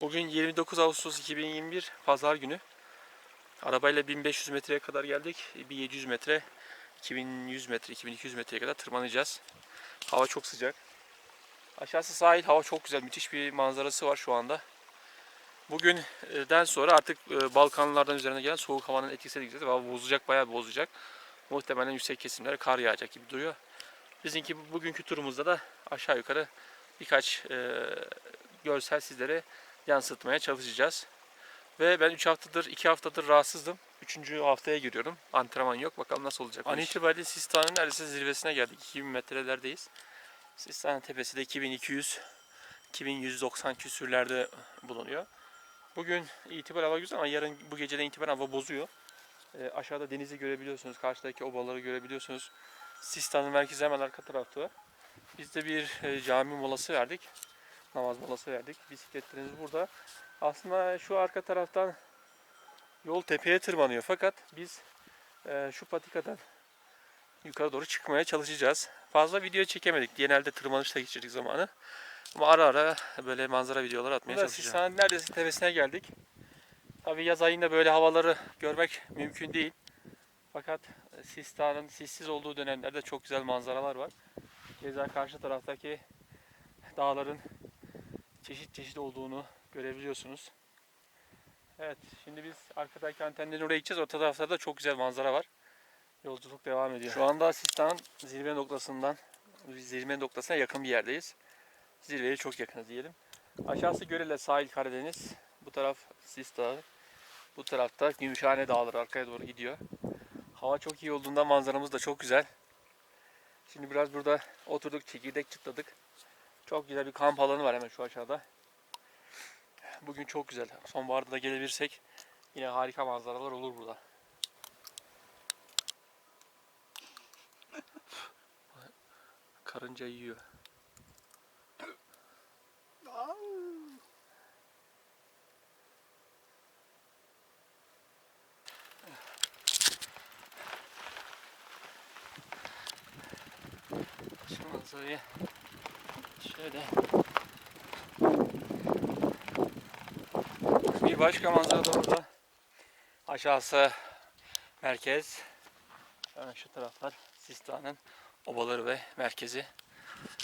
Bugün 29 Ağustos 2021 Pazar günü. Arabayla 1500 metreye kadar geldik. Bir 700 metre, 2100 metre, 2200 metreye kadar tırmanacağız. Hava çok sıcak. Aşağısı sahil, hava çok güzel. Müthiş bir manzarası var şu anda. Bugünden sonra artık e, Balkanlardan üzerine gelen soğuk havanın etkisine gideceğiz. Hava bozacak, bayağı bozacak. Muhtemelen yüksek kesimlere kar yağacak gibi duruyor. Bizimki bu- bugünkü turumuzda da aşağı yukarı birkaç e, görsel sizlere yansıtmaya çalışacağız. Ve ben 3 haftadır, 2 haftadır rahatsızdım. 3. haftaya giriyorum. Antrenman yok. Bakalım nasıl olacak. An itibariyle Sistan'ın neredeyse zirvesine geldik. 2000 metrelerdeyiz. Sistan'ın tepesi de 2200, 2190 küsürlerde bulunuyor. Bugün itibar hava güzel ama yarın bu geceden itibaren hava bozuyor. E, aşağıda denizi görebiliyorsunuz. Karşıdaki obaları görebiliyorsunuz. Sistan'ın merkezi hemen arka tarafta. Biz de bir e, cami molası verdik namaz molası verdik. Bisikletlerimiz burada. Aslında şu arka taraftan yol tepeye tırmanıyor fakat biz e, şu patikadan yukarı doğru çıkmaya çalışacağız. Fazla video çekemedik. Genelde tırmanışta geçirdik zamanı. Ama ara ara böyle manzara videoları atmaya Burada çalışacağız. Sistan'ın neredeyse tepesine geldik. Tabii yaz ayında böyle havaları görmek mümkün değil. Fakat Sistan'ın sissiz olduğu dönemlerde çok güzel manzaralar var. Keza karşı taraftaki dağların çeşit çeşit olduğunu görebiliyorsunuz. Evet, şimdi biz arkadaki antenlerin oraya gideceğiz. Orta taraflarda çok güzel manzara var. Yolculuk devam ediyor. Şu anda Sistan'ın zirve noktasından, zirve noktasına yakın bir yerdeyiz. Zirveye çok yakınız diyelim. Aşağısı Görele sahil Karadeniz. Bu taraf Sis Dağı. Bu tarafta Gümüşhane Dağları arkaya doğru gidiyor. Hava çok iyi olduğunda manzaramız da çok güzel. Şimdi biraz burada oturduk, çekirdek çıtladık. Çok güzel bir kamp alanı var hemen şu aşağıda. Bugün çok güzel. Sonbaharda da gelebilirsek yine harika manzaralar olur burada. Karınca yiyor. Şu manzarayı şöyle Bir başka manzara da burada. Aşağısı merkez. Hemen şu taraflar Sistan'ın obaları ve merkezi.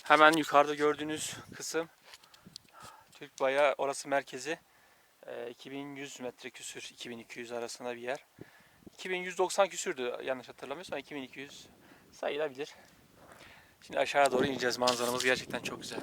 Hemen yukarıda gördüğünüz kısım Türk Bayağı orası merkezi. Ee, 2100 metre küsür 2200 arasında bir yer. 2190 küsürdü yanlış hatırlamıyorsam 2200 sayılabilir. Şimdi aşağı doğru ineceğiz. Manzaramız gerçekten çok güzel.